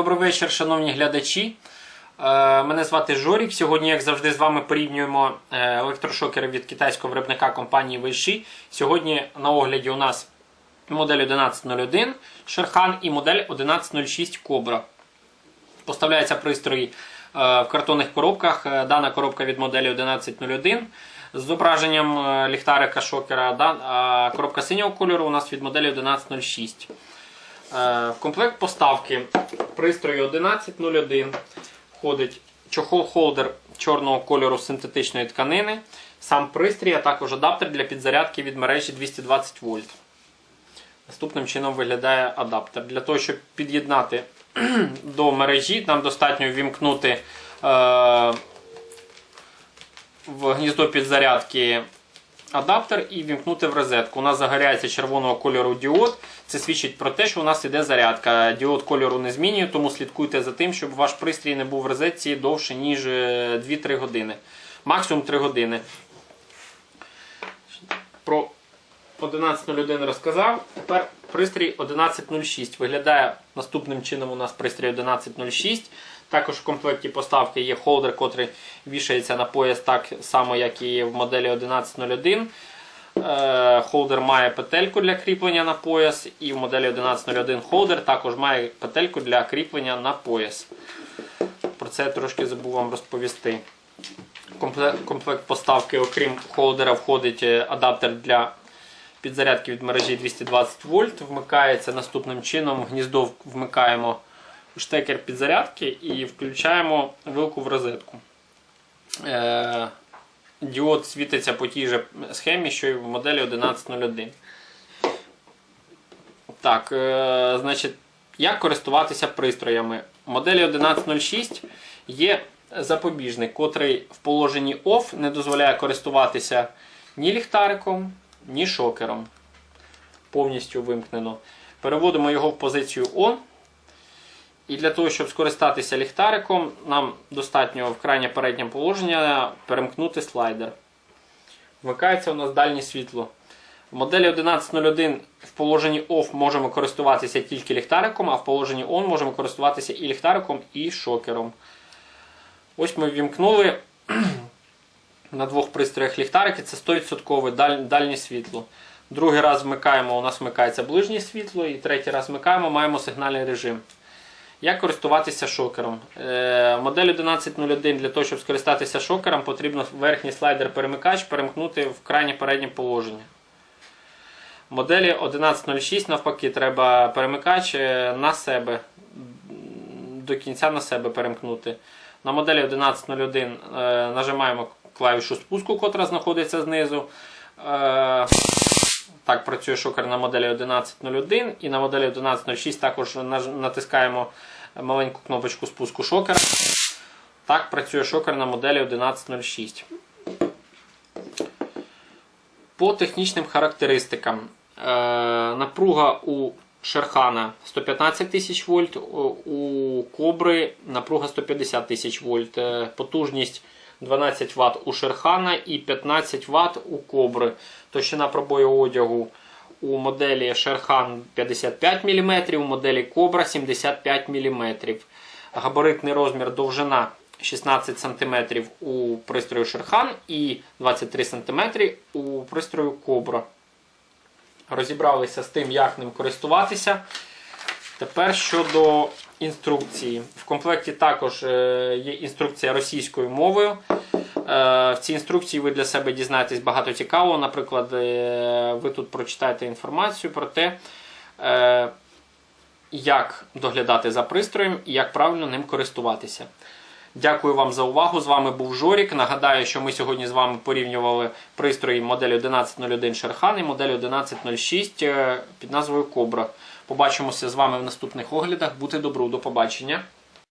вечір, шановні глядачі. Е, Мене звати Жорік. Сьогодні, як завжди, з вами порівнюємо е, електрошокери від китайського виробника компанії Вейші. Сьогодні на огляді у нас модель 1101 Шерхан і модель 1106 Кобра. Поставляються пристрої е, в картонних коробках. Дана коробка від моделі 1101 з зображенням ліхтарика шокера. А коробка синього кольору у нас від моделі 1106. Е, В комплект поставки пристрою 1101 входить чохол-холдер чорного кольору синтетичної тканини, сам пристрій, а також адаптер для підзарядки від мережі 220 вольт. Наступним чином виглядає адаптер. Для того, щоб під'єднати до мережі, нам достатньо ввімкнути е, в гніздо підзарядки адаптер і вімкнути в розетку. У нас загоряється червоного кольору діод. Це свідчить про те, що у нас іде зарядка. Діод кольору не змінює, тому слідкуйте за тим, щоб ваш пристрій не був в розетці довше, ніж е, 2-3 години. Максимум 3 години. Про 11.01 розказав. Тепер пристрій 11.06. Виглядає наступним чином у нас пристрій 11.06. Також в комплекті поставки є холдер, котрий вішається на пояс так само, як і в моделі 1101. Е, Холдер має петельку для кріплення на пояс, і в моделі 1101 холдер також має петельку для кріплення на пояс. Про це я трошки забув вам розповісти. Комплект, поставки, окрім холдера, входить е, адаптер для підзарядки від мережі 220 вольт. Вмикається наступним чином. Гніздо вмикаємо штекер підзарядки і включаємо вилку в розетку. Діод світиться по тій же схемі, що і в моделі 1101. Так, е, значить, як користуватися пристроями? В моделі 1106 є запобіжник, котрий в положенні OFF не дозволяє користуватися ні ліхтариком, ні шокером. Повністю вимкнено. Переводимо його в позицію ON. І для того, щоб скористатися ліхтариком, нам достатньо в крайнє переднє положення перемкнути слайдер. Вмикається у нас дальнє світло. В моделі 1101 в положенні OFF можемо користуватися тільки ліхтариком, а в положенні ON можемо користуватися і ліхтариком, і шокером. Ось ми ввімкнули на двох пристроях ліхтарики, це 100% дальнє світло. Другий раз вмикаємо, у нас вмикається ближнє світло, і третій раз вмикаємо, маємо сигнальний режим. Як користуватися шокером? Е, модель 1101 для того, щоб скористатися шокером, потрібно верхній слайдер-перемикач перемкнути в крайнє переднє положення. Моделі 1106 навпаки, треба перемикач е, на себе, до кінця на себе перемкнути. На моделі 1101 е, нажимаємо клавішу спуску, котра знаходиться знизу. Так працює шокер на моделі 1101 і на моделі 1106 також натискаємо маленьку кнопочку спуску шокера. Так працює шокер на моделі 1106. По технічним характеристикам. Е, напруга у Шерхана 115 тисяч вольт, у- у Кобри напруга 150 тисяч вольт. Е, потужність 12 Вт у Шерхана і 15 Вт у Кобри. Товщина пробою одягу у моделі Шерхан 55 мм, у моделі Кобра 75 мм. Габаритний розмір довжина 16 см у пристрою Шерхан і 23 см у пристрою Кобра. Розібралися з тим, як ним користуватися. Тепер щодо інструкції. В комплекті також е, є інструкція російською мовою. Е, В цій інструкції ви для себе дізнаєтесь багато цікавого. Наприклад, е, ви тут прочитаєте інформацію про те, як доглядати за пристроєм і як правильно ним користуватися. Дякую вам за увагу. З вами був Жорік. Нагадаю, що ми сьогодні з вами порівнювали пристрої моделі 1101 Шерхан і модель 1106 е, під назвою Кобра. Побачимося з вами в наступних оглядах. Бути добру, до побачення.